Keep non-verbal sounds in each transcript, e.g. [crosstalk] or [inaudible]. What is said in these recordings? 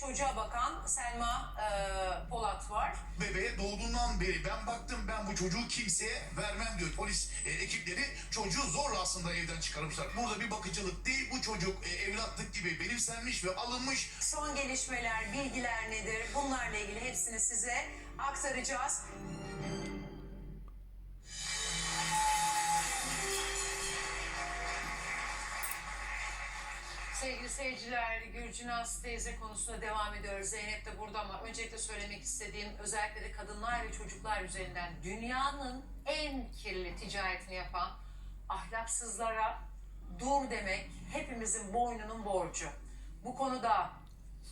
Çocuğa bakan Selma e, Polat var. Bebeğe doğduğundan beri ben baktım ben bu çocuğu kimseye vermem diyor polis e, ekipleri. Çocuğu zorla aslında evden çıkarmışlar. Burada bir bakıcılık değil bu çocuk e, evlatlık gibi benimsenmiş ve alınmış. Son gelişmeler, bilgiler nedir? Bunlarla ilgili hepsini size aktaracağız. Sevgili seyirciler, Gülcünaz teyze konusuna devam ediyoruz. Zeynep de burada ama öncelikle söylemek istediğim özellikle de kadınlar ve çocuklar üzerinden dünyanın en kirli ticaretini yapan ahlaksızlara dur demek hepimizin boynunun borcu. Bu konuda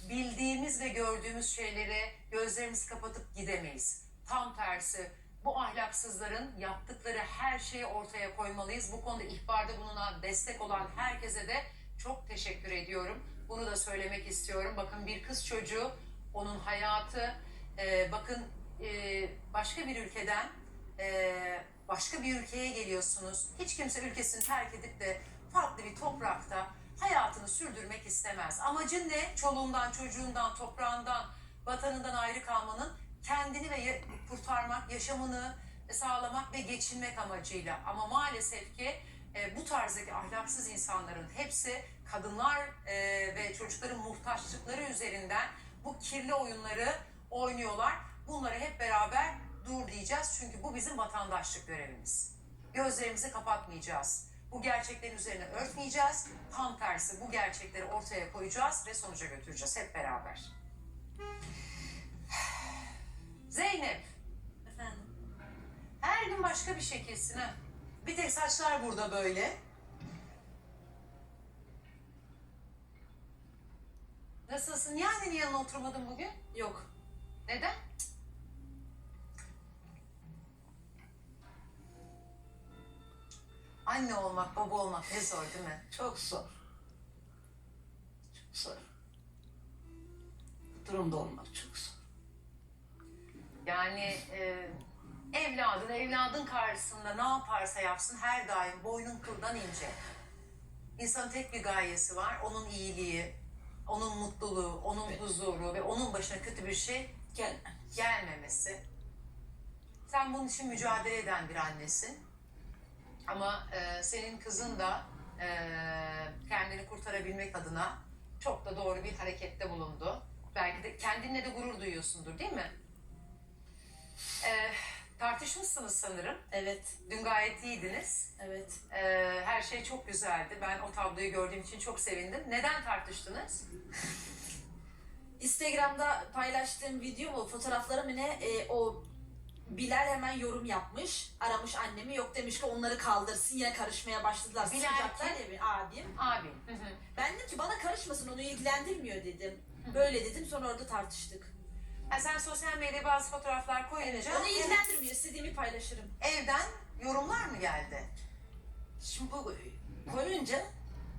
bildiğimiz ve gördüğümüz şeylere gözlerimizi kapatıp gidemeyiz. Tam tersi bu ahlaksızların yaptıkları her şeyi ortaya koymalıyız. Bu konuda ihbarda bulunan, destek olan herkese de çok teşekkür ediyorum. Bunu da söylemek istiyorum. Bakın bir kız çocuğu, onun hayatı, e, bakın e, başka bir ülkeden e, başka bir ülkeye geliyorsunuz. Hiç kimse ülkesini terk edip de farklı bir toprakta hayatını sürdürmek istemez. Amacın ne? Çoluğundan, çocuğundan, toprağından, vatanından ayrı kalmanın kendini ve kurtarmak, yaşamını sağlamak ve geçinmek amacıyla. Ama maalesef ki e, bu tarzdaki ahlaksız insanların hepsi kadınlar e, ve çocukların muhtaçlıkları üzerinden bu kirli oyunları oynuyorlar. Bunları hep beraber dur diyeceğiz çünkü bu bizim vatandaşlık görevimiz. Gözlerimizi kapatmayacağız. Bu gerçeklerin üzerine örtmeyeceğiz. Tam tersi bu gerçekleri ortaya koyacağız ve sonuca götüreceğiz hep beraber. [sighs] Zeynep, Efendim? her gün başka bir şekilsin ha. Bir tek saçlar burada böyle. Nasılsın? Niye annenin yanına oturmadın bugün? Yok. Neden? Anne olmak, baba olmak ne zor değil mi? Çok zor. Çok zor. Bu durumda olmak çok zor. Yani e, evladın, evladın karşısında ne yaparsa yapsın her daim boynun kıldan ince. İnsanın tek bir gayesi var, onun iyiliği, onun mutluluğu, onun huzuru ve onun başına kötü bir şey Gel. gelmemesi. Sen bunun için mücadele eden bir annesin. Ama e, senin kızın da e, kendini kurtarabilmek adına çok da doğru bir harekette bulundu. Belki de kendinle de gurur duyuyorsundur değil mi? E, tartışmışsınız sanırım. Evet. Dün gayet iyiydiniz. Evet. E, her şey çok güzeldi. Ben o tabloyu gördüğüm için çok sevindim. Neden tartıştınız? Instagram'da paylaştığım video mu, fotoğrafları mı ne, e, o Bilal hemen yorum yapmış. Aramış annemi, yok demiş ki onları kaldırsın. Yine karışmaya başladılar. Bilal Sıcaklar kim? ya abim. Abi. Hı hı. Ben dedim ki bana karışmasın, onu ilgilendirmiyor dedim. Böyle dedim, sonra orada tartıştık. Ha, sen sosyal medyaya bazı fotoğraflar koyunca Onu ilgilendirmiyor, istediğimi paylaşırım. evden yorumlar mı geldi? Şimdi bu koyunca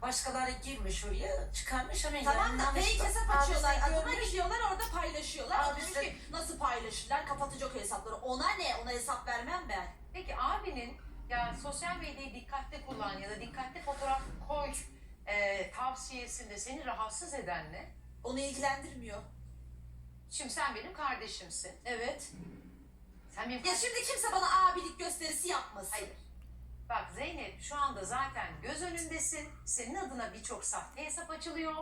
başkaları girmiş oraya çıkarmış hemen Tamam da yayınlamış fake hesap Abi açıyorlar, sen adıma görmüş. gidiyorlar orada paylaşıyorlar. Abi Abi demiş sen- ki nasıl paylaşırlar, kapatacak o hesapları. Ona ne, ona hesap vermem ben. Peki abinin ya sosyal medyayı dikkatli kullan ya da dikkatli fotoğraf koy e, tavsiyesinde seni rahatsız eden ne? Onu ilgilendirmiyor. Şimdi sen benim kardeşimsin. Evet. Sen benim Ya şimdi kimse bana abilik gösterisi yapmasın. Hayır. Bak Zeynep şu anda zaten göz önündesin. Senin adına birçok sahte hesap açılıyor.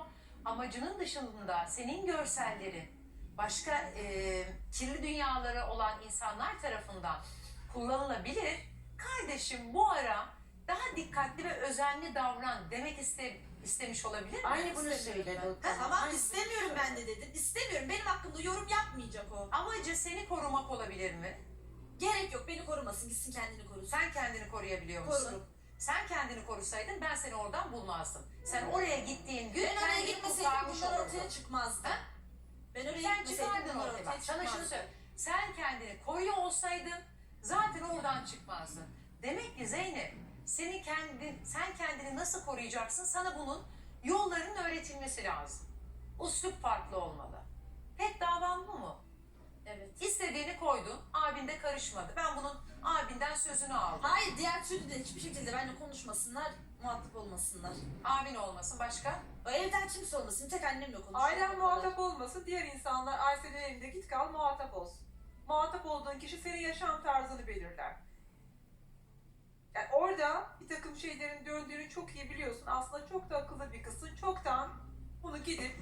Amacının dışında senin görsellerin başka e, kirli dünyaları olan insanlar tarafından kullanılabilir. Kardeşim bu ara daha dikkatli ve özenli davran demek iste, istemiş olabilir mi? Aynı bunu söyledi. ben. tamam Aynı- istemiyorum ben de dedim. İstemiyorum. Benim hakkımda yorum yapmayacak o. Amacı seni korumak olabilir mi? Gerek yok. Beni korumasın. Gitsin kendini korusun. Sen kendini koruyabiliyor musun? Korurum. Sen kendini korusaydın ben seni oradan bulmazdım. Sen oraya gittiğin gün Ben oraya gitmeseydim bunlar olurdun. ortaya çıkmazdı. Ha? Ben oraya Sen gitmeseydim çıkardın bunlar ortaya. sana şunu söyle. Sen kendini koruyor olsaydın zaten oradan çıkmazdın. Demek ki Zeynep seni kendin, sen kendini nasıl koruyacaksın? Sana bunun yollarının öğretilmesi lazım. Uslup farklı olmalı. Tek davan bu mu? Evet. İstediğini koydun, abin de karışmadı. Ben bunun abinden sözünü aldım. Hayır diğer türlü de hiçbir şekilde benimle konuşmasınlar, muhatap olmasınlar. Abin olmasın başka? O evden kimse olmasın, tek annemle konuşuyor. Ailen muhatap olmasın. diğer insanlar Aysel'in elinde git kal muhatap olsun. Muhatap olduğun kişi senin yaşam tarzını belirler. Yani orada bir takım şeylerin döndüğünü çok iyi biliyorsun. Aslında çok da akıllı bir kızsın. Çoktan bunu gidip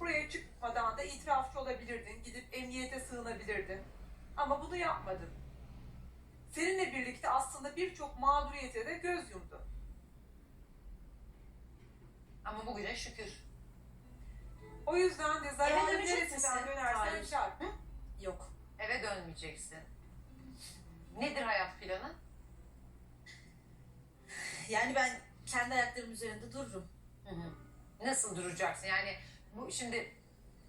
buraya çıkmadan da itirafçı olabilirdin. Gidip emniyete sığınabilirdin. Ama bunu yapmadın. Seninle birlikte aslında birçok mağduriyete de göz yumdu. Ama bugüne şükür. O yüzden de zararlı dönecek neresinden misin? dönersen Hayır. kar. Yok. Eve dönmeyeceksin. Nedir hayat planın? Yani ben kendi ayaklarım üzerinde dururum. Nasıl duracaksın? Yani bu şimdi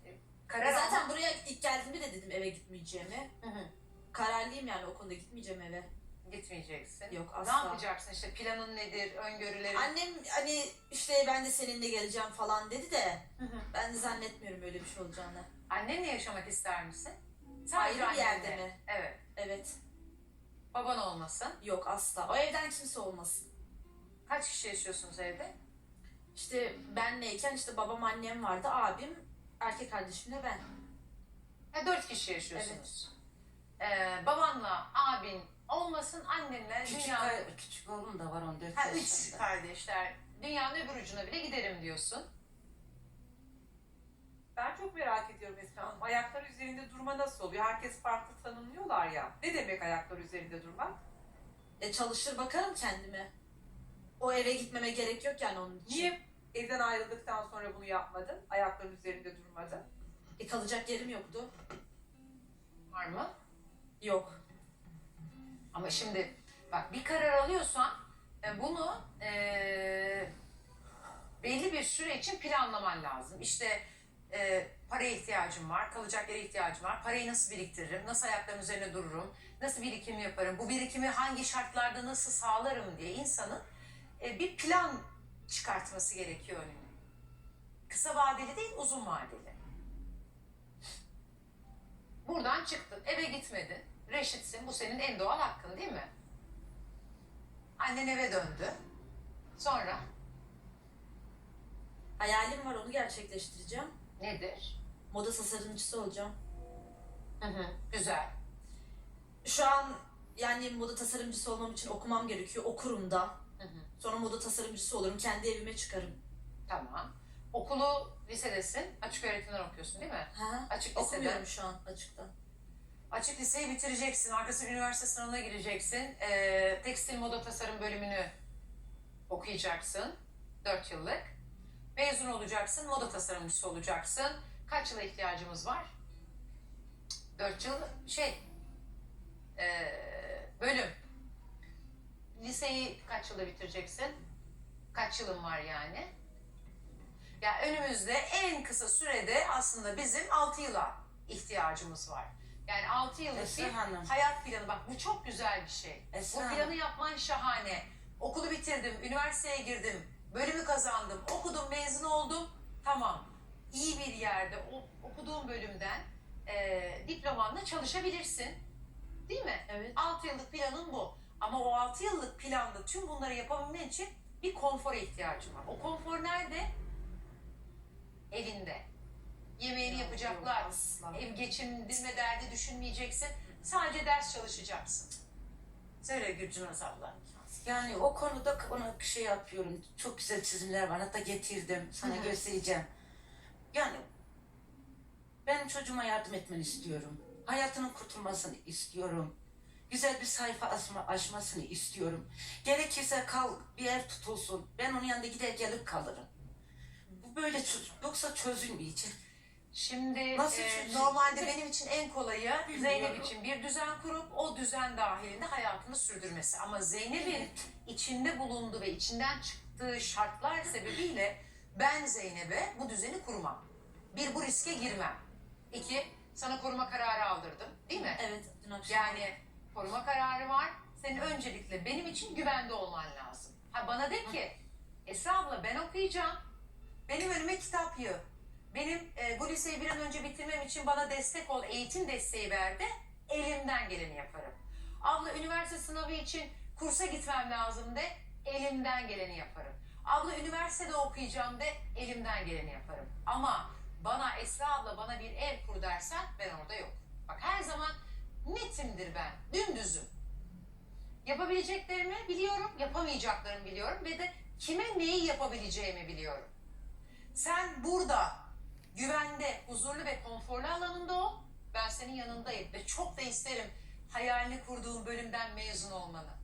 e, karar Zaten almak- buraya ilk geldiğimde de dedim eve gitmeyeceğimi. Hı hı. Kararlıyım yani o konuda gitmeyeceğim eve. gitmeyeceksin. Yok, Ne asla. yapacaksın? İşte planın nedir? Öngörülerin? Annem hani işte ben de seninle geleceğim falan dedi de Hı hı. ben de zannetmiyorum öyle bir şey olacağını. Annenle yaşamak ister misin? Ayrı bir annenle. yerde mi? Evet. Evet. Baban olmasın. Yok asla. O evden kimse olmasın. Kaç kişi yaşıyorsunuz evde? İşte benleyken işte babam annem vardı, abim, erkek kardeşimle ben. Ha, dört kişi yaşıyorsunuz. Ee, babanla abin olmasın, annenle Küçük, dünyanın... küçük oğlum da var 14 Ha, üç yaşında. kardeşler. Dünyanın öbür ucuna bile giderim diyorsun. Ben çok merak ediyorum Esra Hanım. Ayaklar üzerinde durma nasıl oluyor? Herkes farklı tanımlıyorlar ya. Ne demek ayaklar üzerinde durmak? E çalışır bakarım kendime. O eve gitmeme gerek yok yani onun için. Niye evden ayrıldıktan sonra bunu yapmadın? Ayakların üzerinde durmadın. E kalacak yerim yoktu. Var mı? Yok. Ama şimdi bak bir karar alıyorsan e, bunu e, belli bir süre için planlaman lazım. İşte e, paraya ihtiyacım var, kalacak yere ihtiyacım var. Parayı nasıl biriktiririm, nasıl ayaklarım üzerine dururum, nasıl birikim yaparım, bu birikimi hangi şartlarda nasıl sağlarım diye insanın e, bir plan çıkartması gerekiyor önüne. Kısa vadeli değil, uzun vadeli. Buradan çıktın, eve gitmedin. Reşitsin, bu senin en doğal hakkın değil mi? Annen eve döndü. Sonra Hayalim var onu gerçekleştireceğim. nedir? Moda tasarımcısı olacağım. Hı hı. Güzel. Şu an yani moda tasarımcısı olmam için okumam gerekiyor. Okurum da. Sonra moda tasarımcısı olurum. Kendi evime çıkarım. Tamam. Okulu lisedesin. Açık öğretimden okuyorsun değil mi? Ha? Açık lisede. Okumuyorum şu an açıkta. Açık liseyi bitireceksin. Arkasından üniversite sınavına gireceksin. Ee, tekstil moda tasarım bölümünü okuyacaksın. 4 yıllık. Mezun olacaksın. Moda tasarımcısı olacaksın. Kaç yıla ihtiyacımız var? 4 yıl şey ee, bölüm. Liseyi kaç yılda bitireceksin? Kaç yılın var yani? Ya önümüzde en kısa sürede aslında bizim 6 yıla ihtiyacımız var. Yani 6 yıllık Esra bir Hanım. hayat planı. Bak bu çok güzel bir şey. Esra bu Hanım. planı yapman şahane. Okulu bitirdim, üniversiteye girdim, bölümü kazandım, okudum, mezun oldum. Tamam. İyi bir yerde o, okuduğun bölümden e, diplomanla çalışabilirsin. Değil mi? Evet. 6 yıllık planın bu. Ama o 6 yıllık planda tüm bunları yapabilmen için bir konfora ihtiyacın var. O konfor nerede? Evinde. Yemeğini Ya, yapacaklar. yok. Ev geçindirme derdi düşünmeyeceksin. Sadece ders çalışacaksın. Söyle Gülcün abla. Yani o konuda ona şey yapıyorum. Çok güzel çizimler var. Hatta getirdim. Sana Hı hı. göstereceğim. Yani benim çocuğuma yardım etmeni istiyorum. Hayatının kurtulmasını istiyorum. Güzel bir sayfa açma, açmasını istiyorum. Gerekirse kal bir ev tutulsun. Ben onun yanında gider gelip kalırım. Bu böyle çöz- yoksa çözülmeyecek. Şimdi Nasıl e, çözüm? normalde benim için en kolayı Bilmiyorum. Zeynep için bir düzen kurup o düzen dahilinde hayatını sürdürmesi. Ama Zeynep'in içinde bulunduğu ve içinden çıktığı şartlar sebebiyle ben Zeynep'e bu düzeni kurmam. Bir, bu riske girmem. İki, sana koruma kararı aldırdım. Değil mi? Evet dün akşam. Yani koruma kararı var. Senin öncelikle benim için güvende olman lazım. Ha bana de ki Esra abla ben okuyacağım. Benim önüme kitap yığ. Benim e, bu liseyi bir an önce bitirmem için bana destek ol, eğitim desteği ver de elimden geleni yaparım. Abla üniversite sınavı için kursa gitmem lazım de elimden geleni yaparım. Abla üniversitede okuyacağım de elimden geleni yaparım. Ama bana Esra abla bana bir ev kur dersen ben orada yok. Bak her zaman netimdir ben, dümdüzüm. Yapabileceklerimi biliyorum, yapamayacaklarımı biliyorum ve de kime neyi yapabileceğimi biliyorum. Sen burada güvende, huzurlu ve konforlu alanında ol. Ben senin yanındayım ve çok da isterim hayalini kurduğun bölümden mezun olmanı.